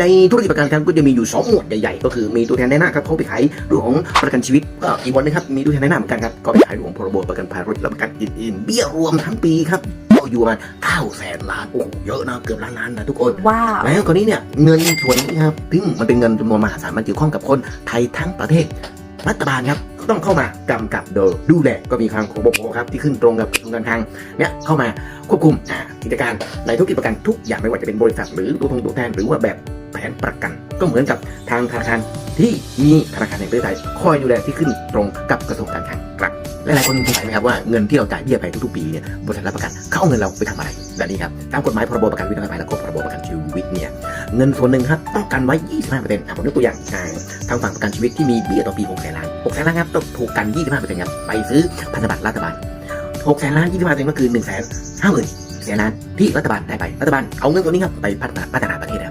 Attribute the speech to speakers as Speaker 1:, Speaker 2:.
Speaker 1: ในธุรกิจประกันครับก็จะมีอยู่ 2 หมวดใหญ่ๆ ก็คือมีตัวแทนในหน้าครับเขาไปขายเรื่องของประกันชีวิตก็อีกวันนึงครับมีตัวแทนในหน้าเหมือนกันครับก็ไปขายเรื่องของพรบประกันภัยรถและประกันอื่นๆเบี้ยรวมทั้งปีครับก็อยู่ประมาณ9แสนล้านโอ้โหเยอะนะเกือบล้านล้านนะทุกคน
Speaker 2: ว้าว
Speaker 1: แล้วคราวนี้เนี่ยเงินส่วนนี้ครับซึ่งมันเป็นเงินจำนวนมหาศาลมันเกี่ยวข้องกับคนไทยทั้งประเทศรัฐบาลครับก็ ต้องเข้ามากำกับโดยดูแลก็มีทางของบกครับที่ขึ้นตรงกับกระทรวงการคลังเนี่ยเข้ามาควบคุมกิจการในธุรกิจประกันทุกอย่างไม่ว่าจะเป็นบริษัทหรือตัวทงตัวแทนหรือว่าแบบแผนประกัน ก็เหมือนกับทางธนาคารที่มีธนาคารแห่งประเทศไทยคอยดูแลที่ขึ้นตรงกับกระทรวงการคลังครับ หลายคนสงสัยไหมครับว่าเงินที่เราจ่ายเบี้ยไปทุกๆปีเนี่ยบริษัทรับประกันเขาเอาเงินเราไปทำอะไรและนี่ครับตามกฎหมายพรบประกันวินาศภัยและกฎพรบประกันชีวิตเนี่ยเงินส่วนหนึ่งครับต้องกันไว้ 25%อะผมยกตัวอย่างทางฝั่งประกันชีวิตที่มีเบี้ยต่อปี6แสนล้าน6แสนล้านครับต้องถูกกัน 25%ครับไปซื้อพันธบัตรรัฐบาล6แสนล้าน 25%ก็คือ1แสน50,000แสนล้านที่รัฐบาลได้ไปรัฐบาลเอาเงินตัวนี้ครับไปพัฒนาพัฒนาประเทศครับ